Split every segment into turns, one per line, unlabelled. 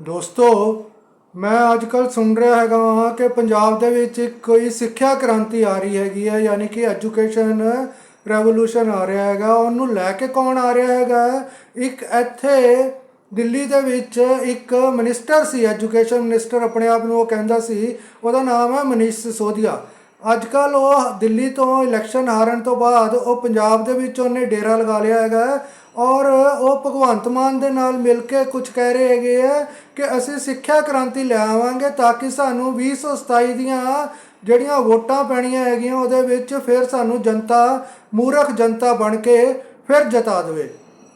ਦੋਸਤੋ, ਮੈਂ ਅੱਜ ਕੱਲ ਸੁਣ ਰਿਹਾ ਹੈਗਾ ਹਾਂ ਕਿ ਪੰਜਾਬ ਦੇ ਵਿੱਚ ਇੱਕ ਕੋਈ ਸਿੱਖਿਆ ਕ੍ਰਾਂਤੀ ਆ ਰਹੀ ਹੈਗੀ ਹੈ, ਯਾਨੀ ਕਿ ਐਜੂਕੇਸ਼ਨ ਰੈਵੋਲੂਸ਼ਨ ਆ ਰਿਹਾ ਹੈਗਾ। ਉਹਨੂੰ ਲੈ ਕੇ ਕੌਣ ਆ ਰਿਹਾ ਹੈਗਾ? ਇੱਕ ਇੱਥੇ ਦਿੱਲੀ ਦੇ ਵਿੱਚ ਇੱਕ ਮਿਨਿਸਟਰ ਸੀ, ਐਜੂਕੇਸ਼ਨ ਮਿਨਿਸਟਰ ਆਪਣੇ ਆਪ ਨੂੰ ਉਹ ਕਹਿੰਦਾ ਸੀ, ਉਹਦਾ ਨਾਮ ਹੈ ਮਨੀਸ਼ ਸਿਸੋਦੀਆ। ਅੱਜ ਕੱਲ ਉਹ ਦਿੱਲੀ ਤੋਂ ਇਲੈਕਸ਼ਨ ਹਾਰਨ ਤੋਂ ਬਾਅਦ ਉਹ ਪੰਜਾਬ ਦੇ ਵਿੱਚ ਉਹਨੇ ਡੇਰਾ ਲਗਾ ਲਿਆ ਹੈਗਾ। ਔਰ ਉਹ ਭਗਵੰਤ ਮਾਨ ਦੇ ਨਾਲ ਮਿਲ ਕੇ ਕੁਝ ਕਹਿ ਰਹੇ ਹੈਗੇ ਆ ਕਿ ਅਸੀਂ ਸਿੱਖਿਆ ਕ੍ਰਾਂਤੀ ਲੈ ਆਵਾਂਗੇ ਤਾਂ ਕਿ ਸਾਨੂੰ 2027 ਦੀਆਂ ਜਿਹੜੀਆਂ ਵੋਟਾਂ ਪੈਣੀਆਂ ਹੈਗੀਆਂ ਉਹਦੇ ਵਿੱਚ ਫਿਰ ਸਾਨੂੰ ਜਨਤਾ, ਮੂਰਖ ਜਨਤਾ ਬਣ ਕੇ ਫਿਰ ਜਿਤਾ ਦੇਵੇ।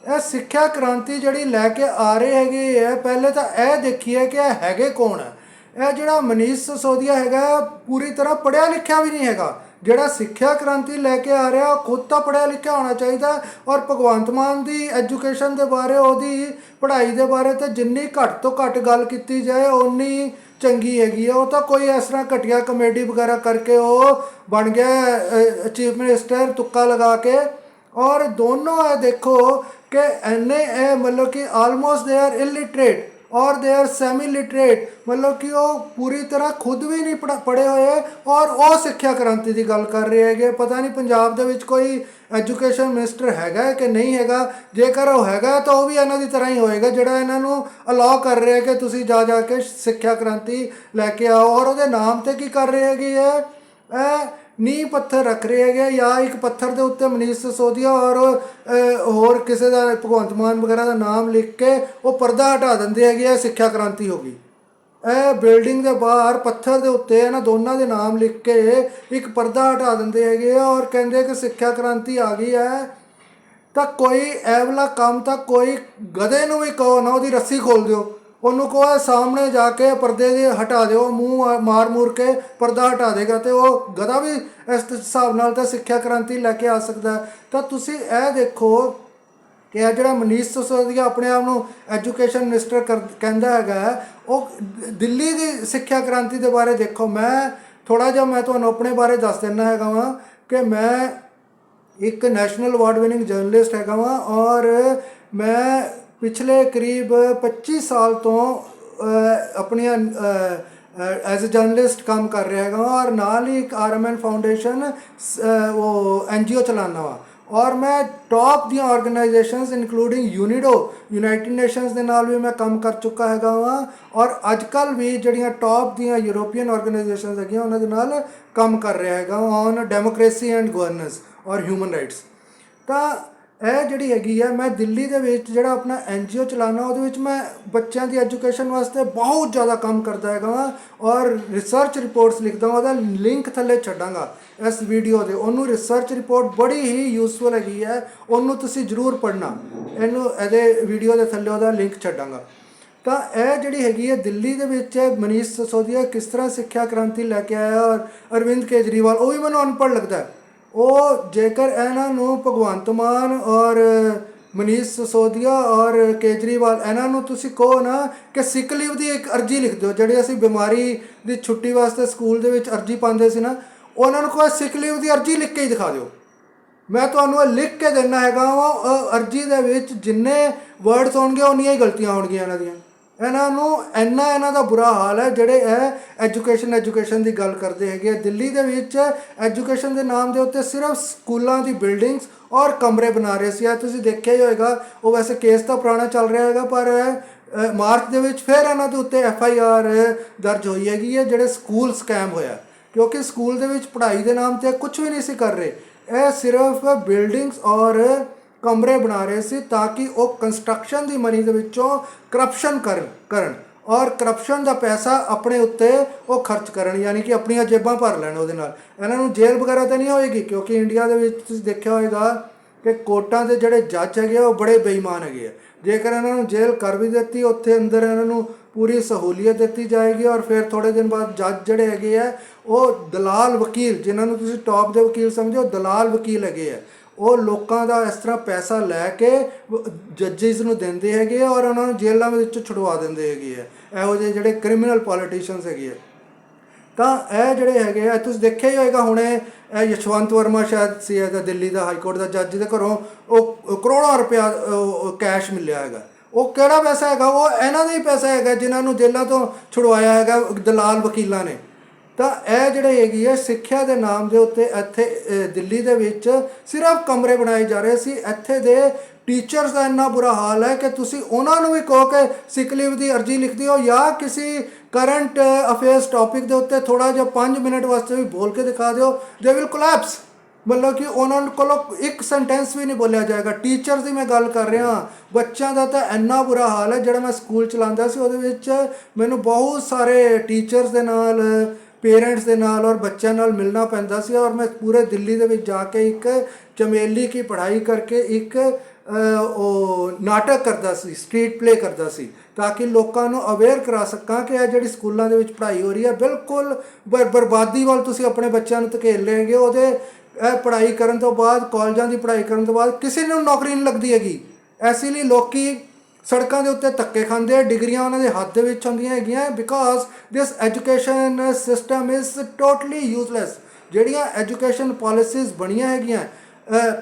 ਇਹ ਸਿੱਖਿਆ ਕ੍ਰਾਂਤੀ ਜਿਹੜੀ ਲੈ ਕੇ ਆ ਰਹੇ ਹੈਗੇ ਆ, ਪਹਿਲੇ ਤਾਂ ਇਹ ਦੇਖੀਏ ਕਿ ਇਹ ਹੈਗੇ ਕੌਣ ਹੈ ਇਹ ਜਿਹੜਾ ਮਨੀਸ਼ ਸਿਸੋਦੀਆ ਹੈਗਾ, ਪੂਰੀ ਤਰ੍ਹਾਂ ਪੜਿਆ ਲਿਖਿਆ ਵੀ ਨਹੀਂ ਹੈਗਾ। ਜਿਹੜਾ ਸਿੱਖਿਆ ਕ੍ਰਾਂਤੀ ਲੈ ਕੇ ਆ ਰਿਹਾ, ਉਹ ਖੁਦ ਤਾਂ ਪੜਿਆ ਲਿਖਿਆ ਹੋਣਾ ਚਾਹੀਦਾ ਔਰ ਭਗਵੰਤ ਮਾਨ ਦੀ ਐਜੂਕੇਸ਼ਨ ਦੇ ਬਾਰੇ, ਉਹਦੀ ਪੜ੍ਹਾਈ ਦੇ ਬਾਰੇ ਤੇ ਜਿੰਨੀ ਘੱਟ ਤੋਂ ਘੱਟ ਗੱਲ ਕੀਤੀ ਜਾਏ, ਓਨੀ ਚੰਗੀ ਹੈਗੀ ਹੈ। ਉਹ ਤਾਂ ਕੋਈ ਇਸ ਤਰ੍ਹਾਂ ਘਟੀਆ ਕਮੇਡੀ ਵਗੈਰਾ ਕਰਕੇ ਉਹ ਬਣ ਗਿਆ ਚੀਫ ਮਿਨਿਸਟਰ ਤੁੱਕਾ ਲਗਾ ਕੇ। ਔਰ ਦੋਨੋਂ ਇਹ ਦੇਖੋ ਕਿ ਐਨੇ ਇਹ ਮਤਲਬ ਕਿ ਆਲਮੋਸਟ ਦੇ ਆਰ ਇਲਿਟਰੇਟ ਔਰ ਦੇ ਆਰ ਸੈਮੀ ਲਿਟਰੇਟ ਮਤਲਬ ਕਿ ਉਹ ਪੂਰੀ ਤਰ੍ਹਾਂ ਖੁਦ ਵੀ ਨਹੀਂ ਪੜ੍ਹੇ ਹੋਏ ਔਰ ਉਹ ਸਿੱਖਿਆ ਕ੍ਰਾਂਤੀ ਦੀ ਗੱਲ ਕਰ ਰਹੇ ਹੈਗੇ। ਪਤਾ ਨਹੀਂ ਪੰਜਾਬ ਦੇ ਵਿੱਚ ਕੋਈ ਐਜੂਕੇਸ਼ਨ ਮਿਨਿਸਟਰ ਹੈਗਾ ਕਿ ਨਹੀਂ ਹੈਗਾ। ਜੇਕਰ ਉਹ ਹੈਗਾ ਤਾਂ ਉਹ ਵੀ ਇਹਨਾਂ ਦੀ ਤਰ੍ਹਾਂ ਹੀ ਹੋਏਗਾ, ਜਿਹੜਾ ਇਹਨਾਂ ਨੂੰ ਅਲਾਉ ਕਰ ਰਿਹਾ ਕਿ ਤੁਸੀਂ ਜਾ ਜਾ ਕੇ ਸਿੱਖਿਆ ਕ੍ਰਾਂਤੀ ਲੈ ਕੇ ਆਓ। ਔਰ ਉਹਦੇ ਨਾਮ ਤੇ ਕੀ ਕਰ ਰਹੇ ਹੈਗੇ ਹੈ? ਇਹ ਨੀਂਹ ਪੱਥਰ ਰੱਖ ਰਹੇ ਹੈਗੇ ਜਾਂ ਇੱਕ ਪੱਥਰ ਦੇ ਉੱਤੇ ਮਨੀਸ਼ ਸਿਸੋਦੀਆ ਔਰ ਹੋਰ ਕਿਸੇ ਦਾ ਭਗਵੰਤ ਮਾਨ ਵਗੈਰਾ ਦਾ ਨਾਮ ਲਿਖ ਕੇ ਉਹ ਪਰਦਾ ਹਟਾ ਦਿੰਦੇ ਹੈਗੇ ਆ ਸਿੱਖਿਆ ਕ੍ਰਾਂਤੀ ਹੋ ਗਈ। ਇਹ ਬਿਲਡਿੰਗ ਦੇ ਬਾਹਰ ਪੱਥਰ ਦੇ ਉੱਤੇ ਇਹਨਾਂ ਦੋਨਾਂ ਦੇ ਨਾਮ ਲਿਖ ਕੇ ਇੱਕ ਪਰਦਾ ਹਟਾ ਦਿੰਦੇ ਹੈਗੇ ਆ ਔਰ ਕਹਿੰਦੇ ਕਿ ਸਿੱਖਿਆ ਕ੍ਰਾਂਤੀ ਆ ਗਈ ਹੈ। ਤਾਂ ਕੋਈ ਐਵਲਾ ਕੰਮ ਤਾਂ ਕੋਈ ਗਧੇ ਨੂੰ ਵੀ ਕਹੋ ਨਾ, ਉਹਦੀ ਰੱਸੀ ਖੋਲ ਦਿਓ। ਉਹਨੂੰ ਕਹੋ ਸਾਹਮਣੇ ਜਾ ਕੇ ਪਰਦੇ ਦੇ ਹਟਾ ਦਿਓ ਮੂੰਹ ਮਾਰ ਮੂਰ ਕੇ ਪਰਦਾ ਹਟਾ ਦੇਗਾ ਤੇ ਉਹ ਗਦਾ ਵੀ ਇਸ ਹਿਸਾਬ ਨਾਲ ਤਾਂ ਸਿੱਖਿਆ ਕ੍ਰਾਂਤੀ ਲੈ ਕੇ ਆ ਸਕਦਾ। ਤਾਂ ਤੁਸੀਂ ਇਹ ਦੇਖੋ ਕਿ ਇਹ ਜਿਹੜਾ ਮਨੀਸ਼ ਸਿਸੋਦੀਆ ਆਪਣੇ ਆਪ ਨੂੰ ਐਜੂਕੇਸ਼ਨ ਮਿਨਿਸਟਰ ਕਹਿੰਦਾ ਹੈਗਾ ਹੈ, ਉਹ ਦਿੱਲੀ ਦੀ ਸਿੱਖਿਆ ਕ੍ਰਾਂਤੀ ਦੇ ਬਾਰੇ ਦੇਖੋ। ਮੈਂ ਥੋੜਾ ਜਿਹਾ ਮੈਂ ਤੁਹਾਨੂੰ ਆਪਣੇ ਬਾਰੇ ਦੱਸ ਦਿੰਦਾ ਹੈਗਾ ਵਾਂ ਕਿ ਮੈਂ ਇੱਕ ਨੈਸ਼ਨਲ ਅਵਾਰਡ ਵਿਨਿੰਗ ਜਰਨਲਿਸਟ ਹੈਗਾ ਵਾਂ ਔਰ ਮੈਂ ਪਿਛਲੇ ਕਰੀਬ 25 ਸਾਲ ਤੋਂ ਆਪਣੀਆਂ ਐਜ਼ ਅ ਜਰਨਲਿਸਟ ਕੰਮ ਕਰ ਰਿਹਾ ਹੈਗਾ ਵਾਂ, ਔਰ ਨਾਲ ਹੀ ਇੱਕ ਆਰਐਮਐਨ ਫਾਊਂਡੇਸ਼ਨ ਉਹ ਐਨਜੀਓ ਚਲਾਉਂਦਾ ਵਾਂ। ਔਰ ਮੈਂ ਟੌਪ ਦੀਆਂ organisations including UNIDO United Nations ਦੇ ਨਾਲ ਵੀ ਮੈਂ ਕੰਮ ਕਰ ਚੁੱਕਾ ਹੈਗਾ ਵਾਂ, ਔਰ ਅੱਜ ਕੱਲ ਵੀ ਜਿਹੜੀਆਂ ਟੌਪ ਦੀਆਂ ਯੂਰੋਪੀਅਨ ਆਰਗੇਨਾਈਜੇਸ਼ਨਸ ਹੈਗੀਆਂ, ਉਹਨਾਂ ਦੇ ਨਾਲ ਕੰਮ ਕਰ ਰਿਹਾ ਹੈਗਾ ਔਨ ਡੈਮੋਕ੍ਰੇਸੀ ਐਂਡ ਗਵਰਨੈਂਸ ਔਰ ਹਿਊਮਨ ਰਾਈਟਸ ਤਾਂ ਇਹ ਜਿਹੜੀ ਹੈਗੀ ਹੈ ਮੈਂ ਦਿੱਲੀ ਦੇ ਵਿੱਚ ਜਿਹੜਾ ਆਪਣਾ ਐਨਜੀਓ ਚਲਾਉਣਾ ਉਹਦੇ ਵਿੱਚ ਮੈਂ ਬੱਚਿਆਂ ਦੀ ਐਜੂਕੇਸ਼ਨ ਵਾਸਤੇ ਬਹੁਤ ਜ਼ਿਆਦਾ ਕੰਮ ਕਰਦਾ ਹੈਗਾ ਵਾਂ ਔਰ ਰਿਸਰਚ ਰਿਪੋਰਟਸ ਲਿਖਦਾ ਹਾਂ ਉਹਦਾ ਲਿੰਕ ਥੱਲੇ ਛੱਡਾਂਗਾ ਇਸ ਵੀਡੀਓ ਦੇ। ਉਹਨੂੰ ਰਿਸਰਚ ਰਿਪੋਰਟ ਬੜੀ ਹੀ ਯੂਸਫੁਲ ਹੈਗੀ ਹੈ ਉਹਨੂੰ ਤੁਸੀਂ ਜ਼ਰੂਰ ਪੜ੍ਹਨਾ। ਇਹਨੂੰ ਇਹਦੇ ਵੀਡੀਓ ਦੇ ਥੱਲੇ ਉਹਦਾ ਲਿੰਕ ਛੱਡਾਂਗਾ। ਤਾਂ ਇਹ ਜਿਹੜੀ ਹੈਗੀ ਹੈ ਦਿੱਲੀ ਦੇ ਵਿੱਚ ਮਨੀਸ਼ ਸਸੋਦੀਆ ਕਿਸ ਤਰ੍ਹਾਂ ਸਿੱਖਿਆ ਕ੍ਰਾਂਤੀ ਲੈ ਕੇ ਆਇਆ ਔਰ ਅਰਵਿੰਦ ਕੇਜਰੀਵਾਲ, ਉਹ ਵੀ ਮੈਨੂੰ ਅਨਪੜ੍ਹ ਲੱਗਦਾ ਹੈ। ਉਹ ਜੇਕਰ ਇਹਨਾਂ ਨੂੰ ਭਗਵੰਤ ਮਾਨ ਔਰ ਮਨੀਸ਼ ਸਸੋਦੀਆ ਔਰ ਕੇਜਰੀਵਾਲ ਇਹਨਾਂ ਨੂੰ ਤੁਸੀਂ ਕਹੋ ਨਾ ਕਿ ਸਿਕ ਲੀਵ ਦੀ ਇੱਕ ਅਰਜੀ ਲਿਖ ਦਿਓ, ਜਿਹੜੀ ਅਸੀਂ ਬਿਮਾਰੀ ਦੀ ਛੁੱਟੀ ਵਾਸਤੇ ਸਕੂਲ ਦੇ ਵਿੱਚ ਅਰਜੀ ਪਾਉਂਦੇ ਸੀ ਨਾ, ਉਹਨਾਂ ਨੂੰ ਕਹੋ ਸਿਕ ਲੀਵ ਦੀ ਅਰਜੀ ਲਿਖ ਕੇ ਹੀ ਦਿਖਾ ਦਿਓ। ਮੈਂ ਤੁਹਾਨੂੰ ਇਹ ਲਿਖ ਕੇ ਦੇਣਾ ਹੈਗਾ ਵਾ, ਉਹ ਅਰਜੀ ਦੇ ਵਿੱਚ ਜਿੰਨੇ ਵਰਡਸ ਹੋਣਗੇ, ਉਨੀਆਂ ਹੀ ਗਲਤੀਆਂ ਹੋਣਗੀਆਂ ਇਹਨਾਂ ਦੀਆਂ। ਇਹਨਾਂ ਨੂੰ ਇੰਨਾ ਇਹਨਾਂ ਦਾ ਬੁਰਾ ਹਾਲ ਹੈ, ਜਿਹੜੇ ਇਹ ਐਜੂਕੇਸ਼ਨ ਐਜੂਕੇਸ਼ਨ ਦੀ ਗੱਲ ਕਰਦੇ ਹੈਗੇ ਆ। ਦਿੱਲੀ ਦੇ ਵਿੱਚ ਐਜੂਕੇਸ਼ਨ ਦੇ ਨਾਮ ਦੇ ਉੱਤੇ ਸਿਰਫ ਸਕੂਲਾਂ ਦੀ ਬਿਲਡਿੰਗਸ ਔਰ ਕਮਰੇ ਬਣਾ ਰਹੇ ਸੀ। ਆ ਤੁਸੀਂ ਦੇਖਿਆ ਹੀ ਹੋਵੇਗਾ ਉਹ ਵੈਸੇ ਕੇਸ ਤਾਂ ਪੁਰਾਣਾ ਚੱਲ ਰਿਹਾ ਹੈਗਾ, ਪਰ ਮਾਰਚ ਦੇ ਵਿੱਚ ਫਿਰ ਇਹਨਾਂ ਦੇ ਉੱਤੇ ਐਫ ਆਈ ਆਰ ਦਰਜ ਹੋਈ ਹੈਗੀ ਹੈ, ਜਿਹੜੇ ਸਕੂਲ ਸਕੈਮ ਹੋਇਆ। ਕਿਉਂਕਿ ਸਕੂਲ ਦੇ ਵਿੱਚ ਪੜ੍ਹਾਈ ਦੇ ਨਾਮ ਤੇ ਕੁਝ ਵੀ ਨਹੀਂ ਸੀ ਕਰ ਰਹੇ। ਇਹ ਸਿਰਫ ਬਿਲਡਿੰਗਸ ਔਰ ਕਮਰੇ ਬਣਾ ਰਹੇ ਸੀ ਤਾਂ ਕਿ ਉਹ ਕੰਸਟਰਕਸ਼ਨ ਦੀ ਮਨੀ ਦੇ ਵਿੱਚੋਂ ਕਰਪਸ਼ਨ ਕਰਨ ਕਰਨ ਔਰ ਕਰਪਸ਼ਨ ਦਾ ਪੈਸਾ ਆਪਣੇ ਉੱਤੇ ਉਹ ਖਰਚ ਕਰਨ ਯਾਨੀ ਕਿ ਆਪਣੀਆਂ ਜੇਬਾਂ ਭਰ ਲੈਣ ਉਹਦੇ ਨਾਲ। ਇਹਨਾਂ ਨੂੰ ਜੇਲ੍ਹ ਵਗੈਰਾ ਤਾਂ ਨਹੀਂ ਹੋਏਗੀ? ਕਿਉਂਕਿ ਇੰਡੀਆ ਦੇ ਵਿੱਚ ਤੁਸੀਂ ਦੇਖਿਆ ਹੋਏਗਾ ਕਿ ਕੋਰਟਾਂ ਦੇ ਜਿਹੜੇ ਜੱਜ ਹੈਗੇ ਆ, ਉਹ ਬੜੇ ਬੇਈਮਾਨ ਹੈਗੇ ਆ। ਜੇਕਰ ਇਹਨਾਂ ਨੂੰ ਜੇਲ੍ਹ ਕਰ ਵੀ ਦਿੱਤੀ ਉੱਥੇ ਅੰਦਰ ਇਹਨਾਂ ਨੂੰ ਪੂਰੀ ਸਹੂਲੀਅਤ ਦਿੱਤੀ ਜਾਏਗੀ ਔਰ ਫਿਰ ਥੋੜੇ ਦਿਨ ਬਾਅਦ ਜੱਜ ਜਿਹੜੇ ਹੈਗੇ ਆ ਉਹ ਦਲਾਲ ਵਕੀਲ ਜਿਨ੍ਹਾਂ ਨੂੰ ਤੁਸੀਂ ਟੌਪ ਦੇ ਵਕੀਲ ਸਮਝੋ ਦਲਾਲ ਵਕੀਲ ਹੈਗੇ ਆ। ਉਹ ਲੋਕਾਂ ਦਾ ਇਸ ਤਰ੍ਹਾਂ ਪੈਸਾ ਲੈ ਕੇ ਜੱਜਿਸ ਨੂੰ ਦਿੰਦੇ ਹੈਗੇ ਔਰ ਉਹਨਾਂ ਨੂੰ ਜੇਲ੍ਹਾਂ ਵਿੱਚ ਛੁਡਵਾ ਦਿੰਦੇ ਹੈਗੇ ਆ। ਇਹੋ ਜਿਹੇ ਜਿਹੜੇ ਕ੍ਰਿਮੀਨਲ ਪੋਲੀਟੀਸ਼ੀਅਨਸ ਹੈਗੇ ਆ। ਤਾਂ ਇਹ ਜਿਹੜੇ ਹੈਗੇ ਆ, ਤੁਸੀਂ ਦੇਖਿਆ ਹੀ ਹੋਏਗਾ ਹੁਣੇ ਇਹ ਯਸ਼ਵੰਤ ਵਰਮਾ ਸ਼ਾਇਦ ਸੀ ਇਹਦਾ ਦਿੱਲੀ ਦਾ ਹਾਈ ਕੋਰਟ ਦਾ ਜੱਜ ਦੇ ਘਰੋਂ ਉਹ ਕਰੋੜਾਂ ਰੁਪਇਆ ਕੈਸ਼ ਮਿਲਿਆ ਹੈਗਾ। ਉਹ ਕਿਹੜਾ ਪੈਸਾ ਹੈਗਾ? ਉਹ ਇਹਨਾਂ ਦਾ ਹੀ ਪੈਸਾ ਹੈਗਾ ਜਿਨ੍ਹਾਂ ਨੂੰ ਜੇਲ੍ਹਾਂ ਤੋਂ ਛੁਡਵਾਇਆ ਹੈਗਾ ਦਲਾਲ ਵਕੀਲਾਂ ਨੇ। ਤਾਂ ਇਹ ਜਿਹੜੇ ਹੈਗੀ ਹੈ ਸਿੱਖਿਆ ਦੇ ਨਾਮ ਦੇ ਉੱਤੇ ਇੱਥੇ ਦਿੱਲੀ ਦੇ ਵਿੱਚ ਸਿਰਫ ਕਮਰੇ ਬਣਾਏ ਜਾ ਰਹੇ ਸੀ। ਇੱਥੇ ਦੇ ਟੀਚਰਸ ਦਾ ਇੰਨਾ ਬੁਰਾ ਹਾਲ ਹੈ ਕਿ ਤੁਸੀਂ ਉਹਨਾਂ ਨੂੰ ਵੀ ਕਹੋ ਕਿ ਸਿਕ ਲੀਵ ਦੀ ਅਰਜ਼ੀ ਲਿਖ ਦਿਓ ਜਾਂ ਕਿਸੇ ਕਰੰਟ ਅਫੇਅਰਸ ਟੌਪਿਕ ਦੇ ਉੱਤੇ ਥੋੜਾ ਜਿਹਾ 5 ਮਿੰਟ ਵਾਸਤੇ ਵੀ ਬੋਲ ਕੇ ਦਿਖਾ ਦਿਓ। ਦੇ ਵਿਲ ਕੋਲੈਪਸ ਮਤਲਬ ਕਿ ਉਹਨਾਂ ਕੋਲੋਂ ਇੱਕ ਸੈਂਟੈਂਸ ਵੀ ਨਹੀਂ ਬੋਲਿਆ ਜਾਏਗਾ। ਟੀਚਰਸ ਦੀ ਮੈਂ ਗੱਲ ਕਰ ਰਿਹਾ ਬੱਚਿਆਂ ਦਾ ਤਾਂ ਇੰਨਾ ਬੁਰਾ ਹਾਲ ਹੈ, ਜਿਹੜਾ ਮੈਂ ਸਕੂਲ ਚਲਾਉਂਦਾ ਸੀ, ਉਹਦੇ ਵਿੱਚ ਮੈਨੂੰ ਬਹੁਤ ਸਾਰੇ ਟੀਚਰਸ ਦੇ ਨਾਲ ਪੇਰੈਂਟਸ ਦੇ ਨਾਲ ਔਰ ਬੱਚਿਆਂ ਨਾਲ ਮਿਲਣਾ ਪੈਂਦਾ ਸੀ ਔਰ ਮੈਂ ਪੂਰੇ ਦਿੱਲੀ ਦੇ ਵਿੱਚ ਜਾ ਕੇ ਇੱਕ ਚਮੇਲੀ ਕੀ ਪੜ੍ਹਾਈ ਕਰਕੇ ਇੱਕ ਉਹ ਨਾਟਕ ਕਰਦਾ ਸੀ, ਸਟਰੀਟ ਪਲੇ ਕਰਦਾ ਸੀ, ਤਾਂ ਕਿ ਲੋਕਾਂ ਨੂੰ ਅਵੇਅਰ ਕਰਾ ਸਕਾਂ ਕਿ ਇਹ ਜਿਹੜੀ ਸਕੂਲਾਂ ਦੇ ਵਿੱਚ ਪੜ੍ਹਾਈ ਹੋ ਰਹੀ ਹੈ, ਬਿਲਕੁਲ ਬਰ- ਬਰਬਾਦੀ ਵੱਲ ਤੁਸੀਂ ਆਪਣੇ ਬੱਚਿਆਂ ਨੂੰ ਧਕੇਲ ਲੈਗੇ ਉਹਦੇ, ਇਹ ਪੜ੍ਹਾਈ ਕਰਨ ਤੋਂ ਬਾਅਦ, ਕਾਲਜਾਂ ਦੀ ਪੜ੍ਹਾਈ ਕਰਨ ਤੋਂ ਬਾਅਦ ਕਿਸੇ ਨੂੰ ਨੌਕਰੀ ਨਹੀਂ ਲੱਗਦੀ ਹੈਗੀ। ਐਸੇ ਲਈ ਲੋਕੀ ਸੜਕਾਂ ਦੇ ਉੱਤੇ ਧੱਕੇ ਖਾਂਦੇ ਆ ਡਿਗਰੀਆਂ ਉਹਨਾਂ ਦੇ ਹੱਥ ਦੇ ਵਿੱਚ ਹੁੰਦੀਆਂ ਹੈਗੀਆਂ because this education system is totally useless ਜਿਹੜੀਆਂ ਐਜੂਕੇਸ਼ਨ ਪਾਲਿਸੀਜ਼ ਬਣੀਆਂ ਹੈਗੀਆਂ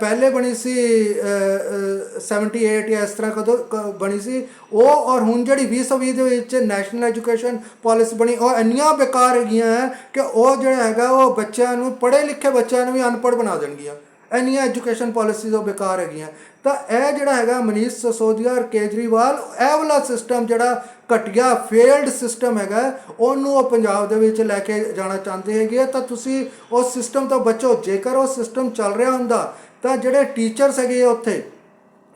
ਪਹਿਲੇ ਬਣੀ ਸੀ ਅਹ, ਅਹ, 78 ਜਾਂ ਇਸ ਤਰ੍ਹਾਂ ਕਦੋਂ ਕ- ਬਣੀ ਸੀ ਉਹ ਔਰ ਹੁਣ ਜਿਹੜੀ 2020 ਦੇ ਵਿੱਚ ਨੈਸ਼ਨਲ ਐਜੂਕੇਸ਼ਨ ਪਾਲਿਸੀ ਬਣੀ ਉਹ ਇੰਨੀਆਂ ਬੇਕਾਰ ਹੈਗੀਆਂ ਹੈ ਕਿ ਉਹ ਜਿਹੜਾ ਹੈਗਾ ਉਹ ਬੱਚਿਆਂ ਨੂੰ ਪੜ੍ਹੇ ਲਿਖੇ ਬੱਚਿਆਂ ਨੂੰ ਵੀ ਅਨਪੜ੍ਹ ਬਣਾ ਦੇਣਗੀਆਂ। ਇੰਨੀਆਂ ਐਜੂਕੇਸ਼ਨ ਪਾਲਿਸੀਜ਼ ਉਹ ਬੇਕਾਰ ਹੈਗੀਆਂ। ਤਾਂ ਇਹ ਜਿਹੜਾ ਹੈਗਾ ਮਨੀਸ਼ ਸਸੋਦੀਆ ਔਰ ਕੇਜਰੀਵਾਲ ਇਹ ਵਾਲਾ ਸਿਸਟਮ ਜਿਹੜਾ ਘਟੀਆ ਫੇਲਡ ਸਿਸਟਮ ਹੈਗਾ ਉਹਨੂੰ ਉਹ ਪੰਜਾਬ ਦੇ ਵਿੱਚ ਲੈ ਕੇ ਜਾਣਾ ਚਾਹੁੰਦੇ ਹੈਗੇ ਆ, ਤਾਂ ਤੁਸੀਂ ਉਸ ਸਿਸਟਮ ਤੋਂ ਬਚੋ। ਜੇਕਰ ਉਹ ਸਿਸਟਮ ਚੱਲ ਰਿਹਾ ਹੁੰਦਾ ਤਾਂ ਜਿਹੜੇ ਟੀਚਰਸ ਹੈਗੇ ਆ ਉੱਥੇ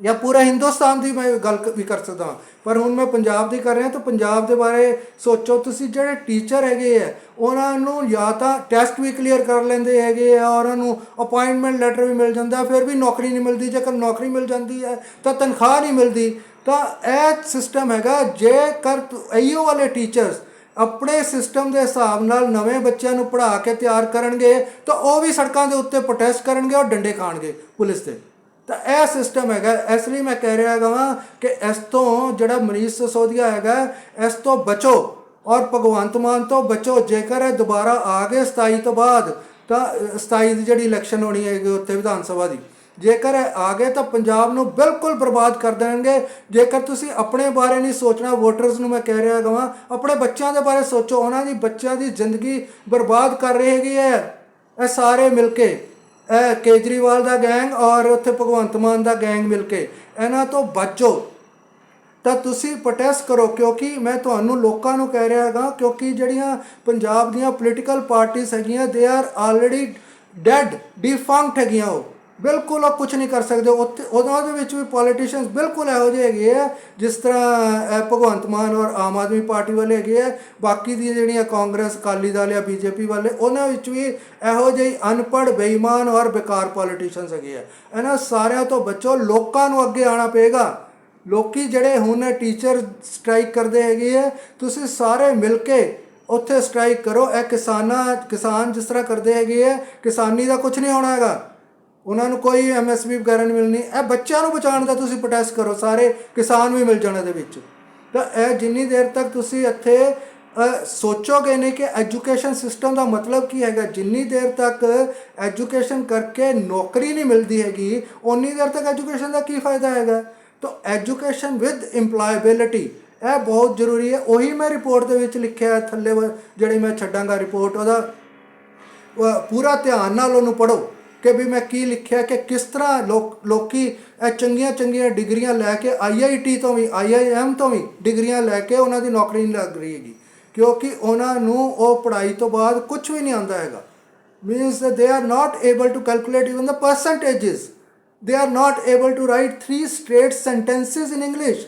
ਜਾਂ ਪੂਰਾ ਹਿੰਦੁਸਤਾਨ ਦੀ ਮੈਂ ਗੱਲ ਵੀ ਕਰ ਸਕਦਾ ਪਰ ਹੁਣ ਮੈਂ ਪੰਜਾਬ ਦੀ ਕਰ ਰਿਹਾ ਤਾਂ ਪੰਜਾਬ ਦੇ ਬਾਰੇ ਸੋਚੋ, ਤੁਸੀਂ ਜਿਹੜੇ ਟੀਚਰ ਹੈਗੇ ਆ, ਉਹਨਾਂ ਨੂੰ ਜਾਂ ਤਾਂ ਟੈਸਟ ਵੀ ਕਲੀਅਰ ਕਰ ਲੈਂਦੇ ਹੈਗੇ ਆ, ਉਹਨਾਂ ਨੂੰ ਅਪਾਇੰਟਮੈਂਟ ਲੈਟਰ ਵੀ ਮਿਲ ਜਾਂਦਾ, ਫਿਰ ਵੀ ਨੌਕਰੀ ਨਹੀਂ ਮਿਲਦੀ, ਜੇਕਰ ਨੌਕਰੀ ਮਿਲ ਜਾਂਦੀ ਹੈ ਤਾਂ ਤਨਖਾਹ ਨਹੀਂ ਮਿਲਦੀ। ਤਾਂ ਇਹ ਸਿਸਟਮ ਹੈਗਾ, ਜੇਕਰ ਤੁ- ਵਾਲੇ ਟੀਚਰਸ ਆਪਣੇ ਸਿਸਟਮ ਦੇ ਹਿਸਾਬ ਨਾਲ ਨਵੇਂ ਬੱਚਿਆਂ ਨੂੰ ਪੜ੍ਹਾ ਕੇ ਤਿਆਰ ਕਰਨਗੇ, ਤਾਂ ਉਹ ਵੀ ਸੜਕਾਂ ਦੇ ਉੱਤੇ ਪ੍ਰੋਟੈਸਟ ਕਰਨਗੇ ਔਰ ਡੰਡੇ ਖਾਣਗੇ ਪੁਲਿਸ 'ਤੇ। ਤਾਂ ਇਹ ਸਿਸਟਮ ਹੈਗਾ। ਇਸ ਲਈ ਮੈਂ ਕਹਿ ਰਿਹਾ ਹੈਗਾ ਵਾਂ ਕਿ ਇਸ ਤੋਂ ਜਿਹੜਾ ਮਨੀਸ਼ ਸਸੋਦੀਆ ਹੈਗਾ ਇਸ ਤੋਂ ਬਚੋ ਔਰ ਭਗਵੰਤ ਮਾਨ ਤੋਂ ਬਚੋ। ਜੇਕਰ ਇਹ ਦੁਬਾਰਾ ਆ ਗਏ 27 ਤੋਂ ਬਾਅਦ ਤਾਂ ਅ, 27 ਦੀ ਜਿਹੜੀ ਇਲੈਕਸ਼ਨ ਹੋਣੀ ਹੈਗੀ ਉੱਥੇ ਵਿਧਾਨ ਸਭਾ ਦੀ। ਜੇਕਰ ਇਹ ਆ ਗਏ ਤਾਂ ਪੰਜਾਬ ਨੂੰ ਬਿਲਕੁਲ ਬਰਬਾਦ ਕਰ ਦੇਣਗੇ। ਜੇਕਰ ਤੁਸੀਂ ਆਪਣੇ ਬਾਰੇ ਨਹੀਂ ਸੋਚਣਾ ਵੋਟਰਸ ਨੂੰ ਮੈਂ ਕਹਿ ਰਿਹਾ ਹੈਗਾ ਵਾਂ ਆਪਣੇ ਬੱਚਿਆਂ ਦੇ ਬਾਰੇ ਸੋਚੋ। ਉਹਨਾਂ ਦੀ ਬੱਚਿਆਂ ਦੀ ਜ਼ਿੰਦਗੀ ਬਰਬਾਦ ਕਰ ਰਹੀ ਹੈਗੀ ਹੈ। ਇਹ ਸਾਰੇ ਮਿਲ ਕੇ ਇਹ ਕੇਜਰੀਵਾਲ ਦਾ ਗੈਂਗ ਔਰ ਉੱਥੇ ਭਗਵੰਤ ਮਾਨ ਦਾ ਗੈਂਗ ਮਿਲ ਕੇ। ਇਹਨਾਂ ਤੋਂ ਬਚੋ। ਤਾਂ ਤੁਸੀਂ ਪ੍ਰੋਟੈਸਟ ਕਰੋ, ਕਿਉਂਕਿ ਮੈਂ ਤੁਹਾਨੂੰ ਲੋਕਾਂ ਨੂੰ ਕਹਿ ਰਿਹਾ ਹੈਗਾ ਕਿਉਂਕਿ ਜਿਹੜੀਆਂ ਪੰਜਾਬ ਦੀਆਂ ਪੋਲੀਟੀਕਲ ਪਾਰਟੀਆਂ ਹੈਗੀਆਂ ਦੇ ਆਰ ਆਲਰੇਡੀ ਡੈਡ ਡਿਫੰਕਟ ਹੈਗੀਆਂ ਉਹ। ਬਿਲਕੁਲ ਉਹ ਕੁਝ ਨਹੀਂ ਕਰ ਸਕਦੇ। ਉੱਥੇ ਉਹਨਾਂ ਦੇ ਵਿੱਚ ਵੀ ਪੋਲੀਟੀਸ਼ੀਅਨਸ ਬਿਲਕੁਲ ਇਹੋ ਜਿਹੇ ਹੈਗੇ ਆ, ਜਿਸ ਤਰ੍ਹਾਂ, ਇਹ ਭਗਵੰਤ ਮਾਨ ਔਰ ਆਮ ਆਦਮੀ ਪਾਰਟੀ ਵਾਲੇ ਹੈਗੇ ਆ। ਬਾਕੀ ਦੀਆਂ ਜਿਹੜੀਆਂ ਕਾਂਗਰਸ, ਅਕਾਲੀ ਦਲ ਜਾਂ ਬੀਜੇਪੀ ਵਾਲੇ, ਉਹਨਾਂ ਵਿੱਚ ਵੀ ਇਹੋ ਜਿਹੇ ਅਨਪੜ੍ਹ, ਬੇਈਮਾਨ ਔਰ ਬੇਕਾਰ ਪੋਲੀਟੀਸ਼ੀਅਨਸ ਹੈਗੇ ਆ। ਇਹਨਾਂ ਸਾਰਿਆਂ ਤੋਂ ਬਚੋ, ਲੋਕਾਂ ਨੂੰ ਅੱਗੇ ਆਉਣਾ ਪਏਗਾ। ਲੋਕੀ ਜਿਹੜੇ ਹੁਣ ਟੀਚਰ ਸਟ੍ਰਾਈਕ ਕਰਦੇ ਹੈਗੇ ਆ, ਤੁਸੀਂ ਸਾਰੇ ਮਿਲ ਕੇ ਉੱਥੇ ਸਟ੍ਰਾਈਕ ਕਰੋ। ਇਹ ਕਿਸਾਨਾਂ, ਕਿਸਾਨ ਜਿਸ ਤਰ੍ਹਾਂ ਕਰਦੇ ਹੈਗੇ ਆ, ਕਿਸਾਨੀ ਦਾ ਕੁਝ ਨਹੀਂ ਹੋਣਾ ਹੈਗਾ। ਉਹਨਾਂ ਨੂੰ ਕੋਈ ਐਮਐਸਪੀ ਵਗੈਰਾ ਨਹੀਂ ਮਿਲਣੀ। ਇਹ ਬੱਚਿਆਂ ਨੂੰ ਬਚਾਉਣ ਦਾ ਤੁਸੀਂ ਪ੍ਰੋਟੈਸਟ ਕਰੋ, ਸਾਰੇ ਕਿਸਾਨ ਵੀ ਮਿਲ ਜਾਣ ਦੇ ਵਿੱਚ। ਤਾਂ ਇਹ ਜਿੰਨੀ ਦੇਰ ਤੱਕ ਤੁਸੀਂ ਇੱਥੇ ਸੋਚੋਗੇ ਨਹੀਂ ਕਿ ਐਜੂਕੇਸ਼ਨ ਸਿਸਟਮ ਦਾ ਮਤਲਬ ਕੀ ਹੈਗਾ, ਜਿੰਨੀ ਦੇਰ ਤੱਕ ਐਜੂਕੇਸ਼ਨ ਕਰਕੇ ਨੌਕਰੀ ਨਹੀਂ ਮਿਲਦੀ ਹੈਗੀ ਉਨੀ ਦੇਰ ਤੱਕ ਐਜੂਕੇਸ਼ਨ ਦਾ ਕੀ ਫਾਇਦਾ ਹੈਗਾ? ਤਾਂ ਐਜੂਕੇਸ਼ਨ ਵਿਦ EMPLOYABILITY, ਇਹ ਬਹੁਤ ਜ਼ਰੂਰੀ ਹੈ। ਉਹੀ ਮੈਂ ਰਿਪੋਰਟ ਦੇ ਵਿੱਚ ਲਿਖਿਆ ਥੱਲੇ ਜਿਹੜੀ ਮੈਂ ਛੱਡਾਂਗਾ ਰਿਪੋਰਟ ਉਹਦਾ ਪੂਰਾ ਧਿਆਨ ਨਾਲ ਉਹਨੂੰ ਪੜੋ ਕਿ ਵੀ ਮੈਂ ਕੀ ਲਿਖਿਆ ਕਿ ਕਿਸ ਤਰ੍ਹਾਂ ਲੋਕ ਲੋਕੀ ਇਹ ਚੰਗੀਆਂ ਚੰਗੀਆਂ ਡਿਗਰੀਆਂ ਲੈ ਕੇ ਆਈਆਈਟੀ ਤੋਂ ਵੀ ਆਈਆਈਐਮ ਤੋਂ ਵੀ ਡਿਗਰੀਆਂ ਲੈ ਕੇ ਉਹਨਾਂ ਦੀ ਨੌਕਰੀ ਨਹੀਂ ਲੱਗ ਰਹੀ ਹੈਗੀ। ਕਿਉਂਕਿ ਉਹਨਾਂ ਨੂੰ ਉਹ ਪੜ੍ਹਾਈ ਤੋਂ ਬਾਅਦ ਕੁਝ ਵੀ ਨਹੀਂ ਆਉਂਦਾ ਹੈਗਾ। Means that they are not able to calculate even the percentages. They are not able to write three straight sentences in english.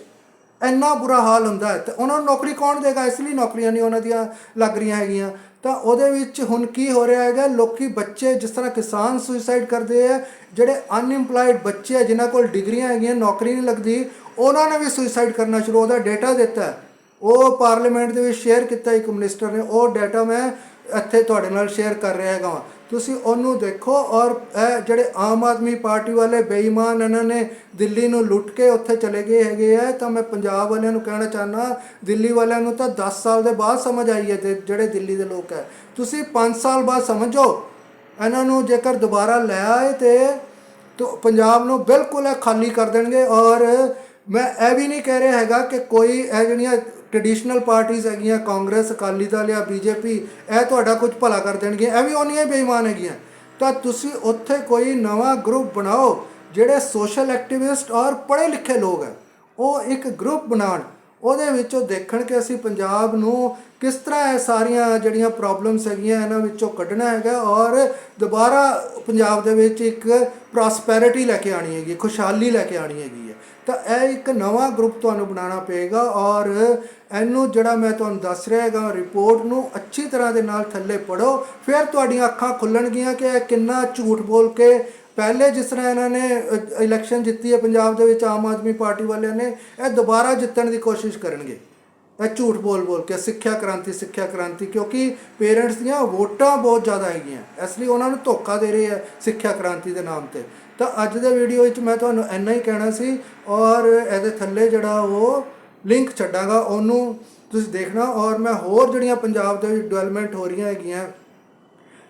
ਇੰਨਾ ਬੁਰਾ ਹਾਲ ਹੁੰਦਾ ਹੈ। ਤੇ ਉਹਨਾਂ ਨੂੰ ਨੌਕਰੀ ਕੌਣ ਦੇਗਾ? ਇਸ ਲਈ ਨੌਕਰੀਆਂ ਨਹੀਂ ਉਹਨਾਂ ਦੀਆਂ ਲੱਗ ਰਹੀਆਂ ਹੈਗੀਆਂ। ਤਾਂ ਉਹਦੇ ਵਿੱਚ ਹੁਣ ਕੀ ਹੋ ਰਿਹਾ ਹੈਗਾ, ਲੋਕੀ ਬੱਚੇ ਜਿਸ ਤਰ੍ਹਾਂ ਕਿਸਾਨ ਸੁਸਾਈਡ ਕਰਦੇ ਆ, ਜਿਹੜੇ ਅਨਇੰਪਲੋਇਡ ਬੱਚੇ ਆ, ਜਿਨ੍ਹਾਂ ਕੋਲ ਡਿਗਰੀਆਂ ਹੈਗੀਆਂ, ਨੌਕਰੀ ਨਹੀਂ ਲੱਗਦੀ, ਉਹਨਾਂ ਨੇ ਵੀ ਸੁਸਾਈਡ ਕਰਨਾ ਸ਼ੁਰੂ, ਉਹਦਾ ਡਾਟਾ ਦਿੱਤਾ। ਉਹ ਪਾਰਲੀਮੈਂਟ ਦੇ ਵਿੱਚ ਸ਼ੇਅਰ ਕੀਤਾ, ਇੱਕ ਮਿਨਿਸਟਰ ਨੇ, ਉਹ ਡਾਟਾ ਮੈਂ ਇੱਥੇ ਤੁਹਾਡੇ ਨਾਲ ਸ਼ੇਅਰ ਕਰ ਰਿਹਾ ਹੈਗਾ ਵਾਂ। ਤੁਸੀਂ ਉਹਨੂੰ ਦੇਖੋ ਔਰ ਇਹ ਜਿਹੜੇ ਆਮ ਆਦਮੀ ਪਾਰਟੀ ਵਾਲੇ ਬੇਈਮਾਨ ਇਹਨਾਂ ਨੇ ਦਿੱਲੀ ਨੂੰ ਲੁੱਟ ਕੇ ਉੱਥੇ ਚਲੇ ਗਏ ਹੈਗੇ ਆ ਤਾਂ ਮੈਂ ਪੰਜਾਬ ਵਾਲਿਆਂ ਨੂੰ ਕਹਿਣਾ ਚਾਹਨਾ ਦਿੱਲੀ ਵਾਲਿਆਂ ਨੂੰ ਤਾਂ 10 ਸਾਲ ਦੇ ਬਾਅਦ ਸਮਝ ਆਈ ਹੈ ਤੇ ਜਿਹੜੇ ਦਿੱਲੀ ਦੇ ਲੋਕ ਹੈ ਤੁਸੀਂ 5 ਸਾਲ ਬਾਅਦ ਸਮਝੋ, ਇਹਨਾਂ ਨੂੰ ਜੇਕਰ ਦੁਬਾਰਾ ਲੈ ਆਏ ਤੇ ਤੋ ਪੰਜਾਬ ਨੂੰ ਬਿਲਕੁਲ ਇਹ ਖਾਲੀ ਕਰ ਦੇਣਗੇ ਔਰ ਮੈਂ ਇਹ ਵੀ ਨਹੀਂ ਕਹਿ ਰਿਹਾ ਹੈਗਾ ਕਿ ਕੋਈ ਇਹ ਜਿਹੜੀਆਂ ਟ੍ਰੈਡੀਸ਼ਨਲ ਪਾਰਟੀਆਂ ਹੈਗੀਆਂ, ਕਾਂਗਰਸ, ਅਕਾਲੀ ਦਲ ਜਾਂ ਬੀਜੇਪੀ, ਇਹ ਤੁਹਾਡਾ ਕੁਝ ਭਲਾ ਕਰ ਦੇਣਗੀਆਂ ਇਹ ਵੀ ਉਹਨੀਆਂ ਹੀ ਬੇਈਮਾਨ ਹੈਗੀਆਂ। ਤਾਂ ਤੁਸੀਂ ਉੱਥੇ ਕੋਈ ਨਵਾਂ ਗਰੁੱਪ ਬਣਾਓ ਜਿਹੜੇ ਸੋਸ਼ਲ ਐਕਟਿਵਿਸਟ ਔਰ ਪੜ੍ਹੇ ਲਿਖੇ ਲੋਕ ਹੈ। ਉਹ ਇੱਕ ਗਰੁੱਪ ਬਣਾਉਣ, ਉਹਦੇ ਵਿੱਚੋਂ ਦੇਖਣ ਕਿ ਅਸੀਂ ਪੰਜਾਬ ਨੂੰ ਕਿਸ ਤਰ੍ਹਾਂ ਇਹ ਸਾਰੀਆਂ ਜਿਹੜੀਆਂ ਪ੍ਰੋਬਲਮਸ ਹੈਗੀਆਂ, ਇਹਨਾਂ ਵਿੱਚੋਂ ਕੱਢਣਾ ਹੈਗਾ ਔਰ ਦੁਬਾਰਾ ਪੰਜਾਬ ਦੇ ਵਿੱਚ ਇੱਕ ਪ੍ਰੋਸਪੈਰਿਟੀ ਲੈ ਕੇ ਆਣੀ ਹੈਗੀ, ਖੁਸ਼ਹਾਲੀ ਲੈ ਕੇ ਆਣੀ ਹੈਗੀ। ਤਾਂ ਇਹ ਇੱਕ ਨਵਾਂ ਗਰੁੱਪ ਤੁਹਾਨੂੰ ਬਣਾਉਣਾ ਪਏਗਾ ਔਰ ਇਹਨੂੰ ਜਿਹੜਾ ਮੈਂ ਤੁਹਾਨੂੰ ਦੱਸ ਰਿਹਾ ਹੈਗਾ ਰਿਪੋਰਟ ਨੂੰ ਅੱਛੀ ਤਰ੍ਹਾਂ ਦੇ ਨਾਲ ਥੱਲੇ ਪੜੋ ਫਿਰ ਤੁਹਾਡੀਆਂ ਅੱਖਾਂ ਖੁੱਲਣਗੀਆਂ ਕਿ ਇਹ ਕਿੰਨਾ ਝੂਠ ਬੋਲ ਕੇ ਪਹਿਲੇ ਜਿਸ ਤਰ੍ਹਾਂ ਇਹਨਾਂ ਨੇ ਇਲੈਕਸ਼ਨ ਜਿੱਤੀ ਹੈ ਪੰਜਾਬ ਦੇ ਵਿੱਚ, ਆਮ ਆਦਮੀ ਪਾਰਟੀ ਵਾਲਿਆਂ ਨੇ, ਇਹ ਦੁਬਾਰਾ ਜਿੱਤਣ ਦੀ ਕੋਸ਼ਿਸ਼ ਕਰਨਗੇ। ਇਹ ਝੂਠ ਬੋਲ ਬੋਲ ਕੇ, ਸਿੱਖਿਆ ਕ੍ਰਾਂਤੀ ਸਿੱਖਿਆ ਕ੍ਰਾਂਤੀ, ਕਿਉਂਕਿ ਪੇਰੈਂਟਸ ਦੀਆਂ ਵੋਟਾਂ ਬਹੁਤ ਜ਼ਿਆਦਾ ਹੈਗੀਆਂ। ਇਸ ਲਈ ਉਹਨਾਂ ਨੂੰ ਧੋਖਾ ਦੇ ਰਹੇ ਆ ਸਿੱਖਿਆ ਕ੍ਰਾਂਤੀ ਦੇ ਨਾਮ ਤੇ। ਤਾਂ ਅੱਜ ਦੇ ਵੀਡੀਓ ਵਿੱਚ ਮੈਂ ਤੁਹਾਨੂੰ ਇੰਨਾ ਹੀ ਕਹਿਣਾ ਸੀ ਔਰ ਇਹਦੇ ਥੱਲੇ ਜਿਹੜਾ ਉਹ ਲਿੰਕ ਛੱਡਾਂਗਾ, ਉਹਨੂੰ ਤੁਸੀਂ ਦੇਖਣਾ ਔਰ ਮੈਂ ਹੋਰ ਜਿਹੜੀਆਂ ਪੰਜਾਬ ਦੇ ਵਿੱਚ ਡਿਵੈਲਪਮੈਂਟ ਹੋ ਰਹੀਆਂ ਹੈਗੀਆਂ,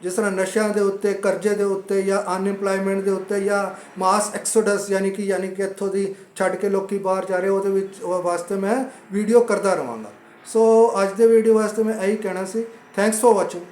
ਜਿਸ ਤਰ੍ਹਾਂ ਨਸ਼ਿਆਂ ਦੇ ਉੱਤੇ, ਕਰਜ਼ੇ ਦੇ ਉੱਤੇ ਜਾਂ ਅਨਇੰਪਲੋਇਮੈਂਟ ਦੇ ਉੱਤੇ ਜਾਂ ਮਾਸ ਐਕਸੋਡਸ ਯਾਨੀ ਕਿ ਯਾਨੀ ਕਿ ਇੱਥੋਂ ਦੀ ਛੱਡ ਕੇ ਲੋਕੀ ਬਾਹਰ ਜਾ ਰਹੇ, ਉਹਦੇ ਵਿੱਚ, ਉਹ ਵਾਸਤੇ ਮੈਂ ਵੀਡੀਓ ਕਰਦਾ ਰਵਾਂਗਾ। ਸੋ ਅੱਜ ਦੇ ਵੀਡੀਓ ਵਾਸਤੇ ਮੈਂ ਇਹੀ ਕਹਿਣਾ ਸੀ ਥੈਂਕਸ ਫॉर ਵਾਚਿੰਗ